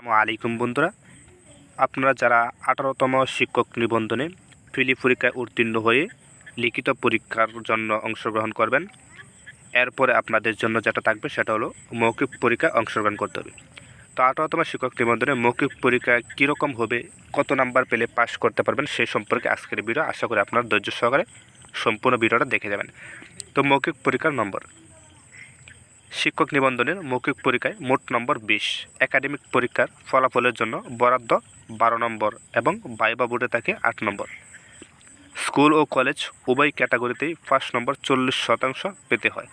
আসসালামু আলাইকুম বন্ধুরা। আপনারা যারা আঠারোতম শিক্ষক নিবন্ধনে ফিলি পরীক্ষায় উত্তীর্ণ হয়ে লিখিত পরীক্ষার জন্য অংশগ্রহণ করবেন, এরপরে আপনাদের জন্য যেটা থাকবে সেটা হলো মৌখিক পরীক্ষায় অংশগ্রহণ করতে হবে। তো আঠারোতম শিক্ষক নিবন্ধনে মৌখিক পরীক্ষায় কীরকম হবে, কত নাম্বার পেলে পাশ করতে পারবেন সেই সম্পর্কে আজকের ভিডিও আশা করি আপনার ধৈর্য সহকারে সম্পূর্ণ ভিডিওটা দেখে যাবেন। তো মৌখিক পরীক্ষার নম্বর শিক্ষক নিবন্ধনের মৌখিক পরীক্ষায় মোট নম্বর বিশ। একাডেমিক পরীক্ষার ফলাফলের জন্য বরাদ্দ বারো নম্বর এবং বাইবা বোর্ডে থাকে আট নম্বর। স্কুল ও কলেজ উভয় ক্যাটাগরিতেই ফার্স্ট নম্বর চল্লিশ শতাংশ পেতে হয়।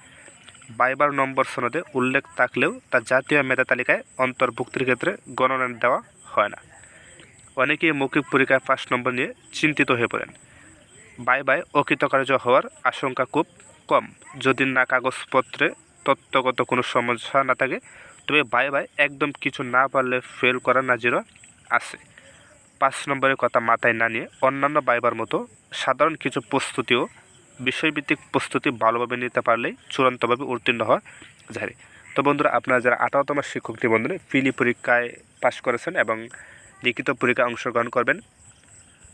বাইবার নম্বর সনদে উল্লেখ থাকলেও তা জাতীয় মেধা তালিকায় অন্তর্ভুক্তির ক্ষেত্রে গণনা দেওয়া হয় না। অনেকেই মৌখিক পরীক্ষায় ফার্স্ট নম্বর নিয়ে চিন্তিত হয়ে পড়েন। বাইবায় অকৃতকার্য হওয়ার আশঙ্কা খুব কম। যদি না কাগজপত্রে তত্ত্বগত কোনো সমস্যা না থাকে। তবে বাই বাই একদম কিছু না পারলে ফেল করার নাজিরও আছে। পাঁচ নম্বরের কথা মাথায় না নিয়ে অন্যান্য বাইবার মতো সাধারণ কিছু প্রস্তুতিও, বিষয়ভিত্তিক প্রস্তুতি ভালোভাবে নিতে পারলেই চূড়ান্তভাবে উত্তীর্ণ হওয়া যায় তো বন্ধুরা, আপনারা যারা আঠারোতম শিক্ষক নিবন্ধনে ফিলি পরীক্ষায় পাশ করেছেন এবং লিখিত পরীক্ষায় অংশগ্রহণ করবেন,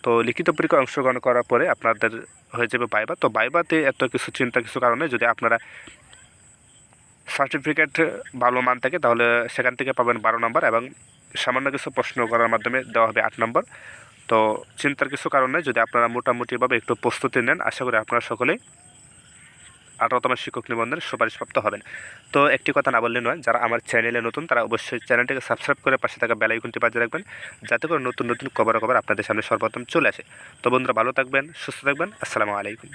তো লিখিত পরীক্ষায় অংশগ্রহণ করার পরে আপনাদের হয়ে যাবে বাইবা তো বাইবাতে এত কিছু চিন্তা, কিছু কারণে যদি আপনারা সার্টিফিকেট ভালো মান থাকে, তাহলে সেখান থেকে পাবেন বারো নম্বর এবং সামান্য কিছু প্রশ্ন করার মাধ্যমে দেওয়া হবে আট নম্বর তো চিন্তার কিছু কারণে যদি আপনারা মোটামুটিভাবে একটু প্রস্তুতি নেন, আশা করি আপনারা সকলেই আঠারোতম শিক্ষক নিবন্ধনের সুপারিশপ্রাপ্ত হবেন। তো একটি কথা না বললে নয়, যারা আমার চ্যানেলে নতুন, তারা অবশ্যই চ্যানেলটিকে সাবস্ক্রাইব করে পাশে থাকা বেলাইকনটি বাজিয়ে রাখবেন, যাতে করে নতুন নতুন খবর খবর আপনাদের সামনে সর্বপ্রথম চলে আসে। তো বন্ধুরা, ভালো থাকবেন, সুস্থ থাকবেন, আসসালামু আলাইকুম।